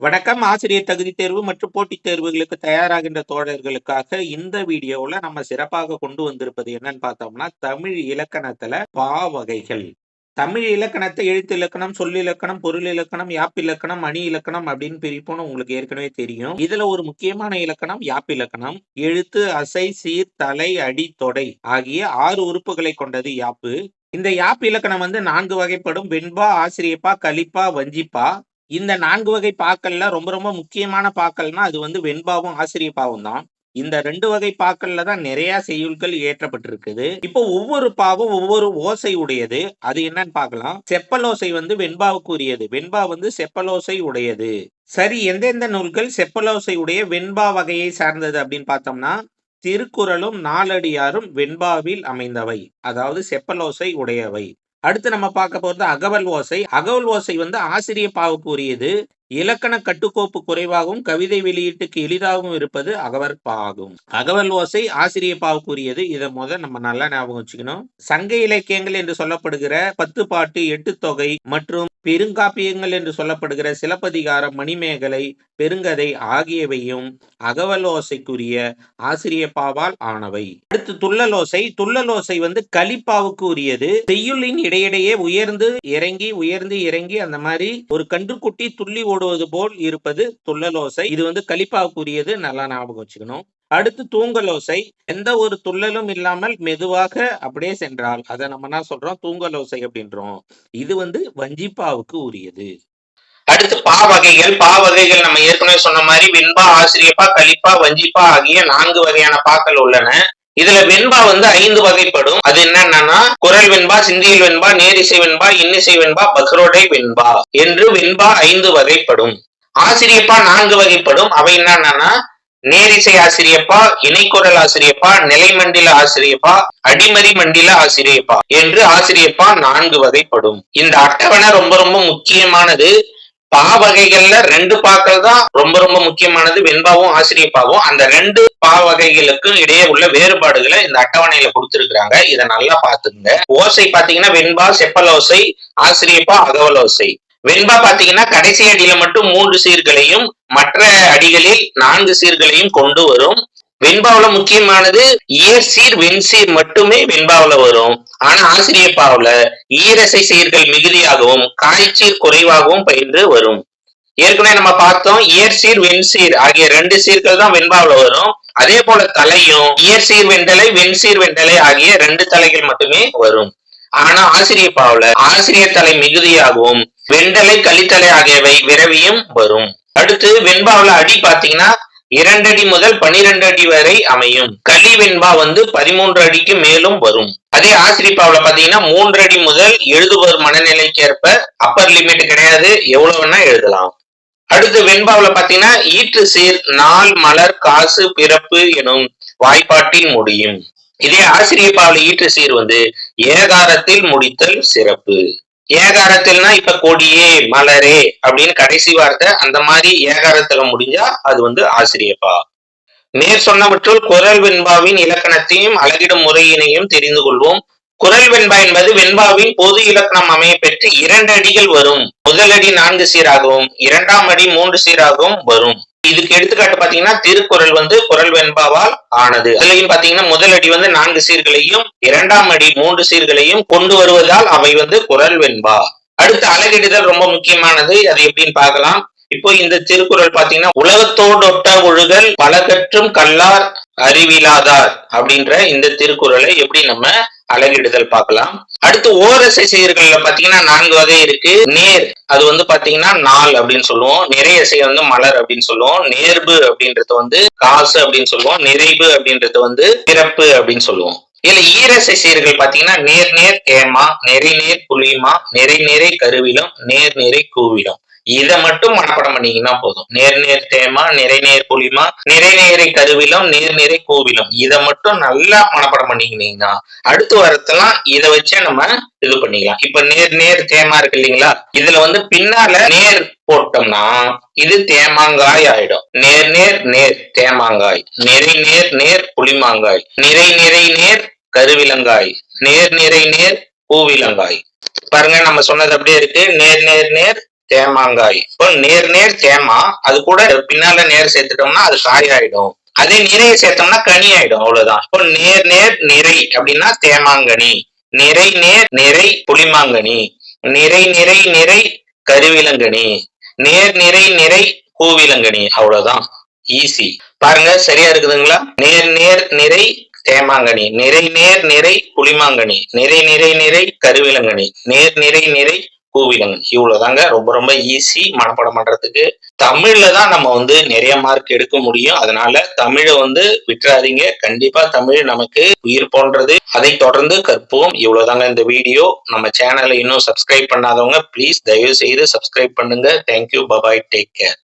வணக்கம். ஆசிரியர் தகுதி தேர்வு மற்றும் போட்டித் தேர்வுகளுக்கு தயாராகின்ற தோழர்களுக்காக இந்த வீடியோவில் நம்ம சிறப்பாக கொண்டு வந்திருப்பது என்னன்னு பார்த்தோம்னா தமிழ் இலக்கணத்துல பா வகைகள். தமிழ் இலக்கணத்தை எழுத்து இலக்கணம் சொல்லிலக்கணம் பொருள் இலக்கணம் யாப்பிலக்கணம் அணி இலக்கணம் அப்படின்னு பிரிப்போம்னு உங்களுக்கு ஏற்கனவே தெரியும். இதுல ஒரு முக்கியமான இலக்கணம் யாப்பிலக்கணம் எழுத்து அசை சீர் தலை அடி தொடை ஆகிய ஆறு உறுப்புகளை கொண்டது யாப்பு. இந்த யாப்பு இலக்கணம் வந்து நான்கு வகைப்படும். வெண்பா ஆசிரியப்பா கலிப்பா வஞ்சிப்பா. இந்த நான்கு வகை பாக்கல்ல ரொம்ப ரொம்ப முக்கியமான பாக்கள்னா அது வந்து வெண்பாவும் ஆசிரியப்பாவும் தான். இந்த ரெண்டு வகை பாக்கள்ல தான் நிறைய செய்யுள்கள் ஏற்றப்பட்டிருக்குது இப்போ ஒவ்வொரு பாவும் ஒவ்வொரு ஓசை உடையது. அது என்னன்னு பார்க்கலாம். செப்பலோசை வந்து வெண்பாவுக்கு உரியது வெண்பா வந்து செப்பலோசை உடையது. சரி எந்தெந்த நூல்கள் செப்பலோசை உடைய வெண்பா வகையை சார்ந்தது அப்படின்னு பார்த்தோம்னா திருக்குறளும் நாலடியாரும் வெண்பாவில் அமைந்தவை. அதாவது செப்பலோசை உடையவை. அடுத்து நம்ம பார்க்க போறது அகவல் ஓசை. அகவல் ஓசை வந்து ஆசிரிய பாவுக்குரியது இலக்கண கட்டுக்கோப்பு குறைவாகவும் கவிதை வெளியீட்டுக்கு எளிதாகவும் இருப்பது அகவர் பாகும். அகவல் ஓசை ஆசிரிய பாவுக்கு இதை முத நம்ம நல்லா ஞாபகம் வச்சுக்கணும். சங்க இலக்கியங்கள் என்று சொல்லப்படுகிற பத்து பாட்டு எட்டு தொகை மற்றும் பெருங்காப்பியங்கள் என்று சொல்லப்படுகிற சிலப்பதிகாரம் மணிமேகலை பெருங்கதை ஆகியவையும் அகவலோசைக்குரிய ஆசிரியப்பாவால் ஆனவை. அடுத்து துள்ளலோசை. துள்ளலோசை வந்து கலிப்பாவுக்கு உரியது. செய்யுளின் இடையிடையே உயர்ந்து இறங்கி உயர்ந்து இறங்கி அந்த மாதிரி ஒரு கன்றுக்குட்டி துள்ளி ஓடுவது போல் இருப்பது துள்ளலோசை. இது வந்து கலிப்பாவுக்கு உரியது. நல்லா ஞாபகம் வச்சுக்கணும். அடுத்து தூங்கலோசை. எந்த ஒரு துள்ளலும் இல்லாமல் மெதுவாக அப்படியே சென்றால். அதை நம்ம என்ன சொல்றோம்? தூங்கலோசை அப்படின்றோம். இது வந்து வஞ்சிப்பாவுக்கு உரியது. அடுத்து பா வகைகள். பா வகைகள் நம்ம ஏற்கனவே சொன்ன மாதிரி வெண்பா ஆசிரியப்பா கலிப்பா வஞ்சிப்பா ஆகிய நான்கு வகையான பாக்கள் உள்ளன. இதுல வெண்பா வந்து ஐந்து வகைப்படும். அது என்னன்னா குரல் வெண்பா சிந்தியல் வெண்பா நேரிசை வெண்பா இன்னிசை வெண்பா பக்ரோடை வெண்பா என்று வெண்பா ஐந்து வகைப்படும். ஆசிரியப்பா நான்கு வகைப்படும். அவை என்னன்னா நேரிசை ஆசிரியப்பா இணைக்குரல் ஆசிரியப்பா நிலைமண்டில ஆசிரியப்பா அடிமறி மண்டில ஆசிரியப்பா என்று ஆசிரியப்பா நான்கு வகைப்படும். இந்த அட்டவணை ரொம்ப ரொம்ப முக்கியமானது. பா வகைகள்ல ரெண்டு பாக்கள் தான் ரொம்ப ரொம்ப முக்கியமானது. வெண்பாவும் ஆசிரியப்பாவும் அந்த ரெண்டு பா வகைகளுக்கும் இடையே உள்ள வேறுபாடுகளை இந்த அட்டவணையில கொடுத்திருக்கிறாங்க. இதை நல்லா பாத்துங்க ஓசை பாத்தீங்கன்னா வெண்பா செப்பலோசை ஆசிரியப்பா அகவலோசை. வெண்பா பாத்தீங்கன்னா கடைசி அடியில மட்டும் மூன்று சீர்களையும் மற்ற அடிகளில் நான்கு சீர்களையும் கொண்டு வரும். வெண்பாவுல முக்கியமானது இயற்சீர் வெண்சீர் மட்டுமே வெண்பாவுல வரும். ஆனா ஆசிரியப்பாவுல ஈரசை சீர்கள் மிகுதியாகவும் காய்ச்சீர் குறைவாகவும் பயின்று வரும். ஏற்கனவே நம்ம பார்த்தோம் இயற்சீர் வெண்சீர் ஆகிய ரெண்டு சீர்கள் தான் வெண்பாவுல வரும். அதே போல தலையும் இயற்சீர் வெண்டலை வெண்சீர் வெண்டலை ஆகிய ரெண்டு தலைகள் மட்டுமே வரும். ஆனா ஆசிரியப்பாவுல ஆசிரியர் தலை மிகுதியாகவும் வெண்டலை கழித்தலை ஆகியவை விரவியும் வரும். அடுத்து வெண்பாவுல அடி பாத்தீங்கன்னா இரண்டடி முதல் பனிரெண்டு அடி வரை அமையும். களி வெண்பா வந்து பதிமூன்று அடிக்கு மேலும் வரும். அதே ஆசிரிப்பாவில் பாத்தீங்கன்னா மூன்று அடி முதல் எழுதுபவர் மனநிலைக்கு ஏற்ப அப்பர் லிமிட் கிடையாது. எவ்வளவு வேணா எழுதலாம். அடுத்து வெண்பாவில் பாத்தீங்கன்னா ஈற்று சீர் நாள் மலர் காசு பிறப்பு எனும் வாய்ப்பாட்டில் முடியும். இதே ஆசிரியப்பாவில் ஈற்று சீர் வந்து ஏகாரத்தில் முடித்தல் சிறப்பு. ஏகாரத்தில்னா இப்ப கொடியே மலரே அப்படின்னு கடைசி வார்த்தை அந்த மாதிரி ஏகாரத்துல முடிஞ்சா அது வந்து ஆசிரியப்பா. மேற் சொன்னவற்றுள் குரல் வெண்பாவின் இலக்கணத்தையும் அழகிடும் முறையினையும் தெரிந்து கொள்வோம். குரல் வெண்பா என்பது வெண்பாவின் பொது இலக்கணம் அமைய பெற்று இரண்டு அடிகள் வரும். முதல் அடி நான்கு சீராகவும் இரண்டாம் அடி மூன்று சீராகவும் வரும். இதுக்கு எடுத்துக்காட்டு பாத்தீங்கன்னா திருக்குறள் வந்து குரல் வெண்பாவால் ஆனது. அதுலயும் பாத்தீங்கன்னா முதல் அடி வந்து நான்கு சீர்களையும் இரண்டாம் அடி மூன்று சீர்களையும் கொண்டு வருவதால் அவை வந்து குரல் வெண்பா. அடுத்து அழகிடுதல் ரொம்ப முக்கியமானது. அது எப்படின்னு பார்க்கலாம். இப்போ இந்த திருக்குறள் பாத்தீங்கன்னா உலகத்தோடொட்ட ஒழுகல் பல கற்றும் கல்லார் அறிவிலாதார் அப்படின்ற இந்த திருக்குறளை எப்படி நம்ம அழகிடுதல் பார்க்கலாம். அடுத்து ஓரசை செயர்கள்ல பாத்தீங்கன்னா நான்கு வகை இருக்கு. நேர் அது வந்து பாத்தீங்கன்னா நாள் அப்படின்னு சொல்லுவோம். நிறையசை வந்து மலர் அப்படின்னு சொல்லுவோம். நேர்பு அப்படின்றது வந்து காசு அப்படின்னு சொல்லுவோம். நிறைவு அப்படின்றது வந்து பிறப்பு அப்படின்னு சொல்லுவோம். இதுல ஈரசை சீர்கள் பாத்தீங்கன்னா நேர் நேர் கேமா நெறி நேர் புளியுமா நெறி நிறை கருவிலும் நேர் நிறை கூவிலும். இதை மட்டும் மனப்படம் பண்ணீங்கன்னா போதும். நேர்நேர் தேமா நிறைநேர் புலிமா நிறைநேரை கருவிலும் நேர் நிறை கோவிலும். இதை மட்டும் நல்லா மனப்படம் பண்ணிக்கினீங்கன்னா அடுத்து வரத்தெல்லாம் இதை வச்சே நம்ம இது பண்ணிக்கலாம். இப்ப நேர் நேர் தேமா இருக்கு இல்லைங்களா? இதுல வந்து பின்னால நேர் போட்டோம்னா இது தேமாங்காய் ஆயிடும். நேர் நேர் நேர் தேமாங்காய். நிறை நேர் நேர் புளிமாங்காய் நிறை நிறை நேர் கருவிலங்காய். நேர் நிறை நேர் பூவிலங்காய் பாருங்க நம்ம சொன்னது அப்படியே இருக்கு. நேர் நேர் நேர் தேமாங்காய். இப்போ நேர் நேர் தேமா அது கூட பின்னால நேர் சேர்த்துட்டோம்னா அது காய் ஆயிடும். அதே நிறைய சேர்த்தோம்னா கனி ஆயிடும் அவ்வளவுதான். இப்போ நேர் நேர் நிறை அப்படின்னா தேமாங்கனி. நிறை நேர் நிறை புளிமாங்கனி. நிறை நிறை நிறை கருவிலங்கனி. நேர் நிறை நிறை கூவிலங்கனி அவ்வளவுதான். ஈஸி பாருங்க சரியா இருக்குதுங்களா? நேர் நேர் நிறை தேமாங்கனி. நிறை நேர் நிறை புளிமாங்கனி. நிறை நிறை நிறை கருவிலங்கனி. நேர் நிறை நிறை கூவிலங்கனி இவ்வளவுதாங்க ரொம்ப ரொம்ப ஈஸி மனப்பாடம் பண்றதுக்கு. தமிழ்ல தான் நம்ம வந்து நிறைய மார்க் எடுக்க முடியும். அதனால தமிழை வந்து விட்டுறாதீங்க. கண்டிப்பா தமிழ் நமக்கு உயிர் போன்றது. அதை தொடர்ந்து கற்போம். இவ்வளவுதாங்க இந்த வீடியோ நம்ம சேனலை இன்னும் சப்ஸ்கிரைப் பண்ணாதவங்க ப்ளீஸ் தயவு செய்து சப்ஸ்கிரைப் பண்ணுங்க. Thank you bye bye take care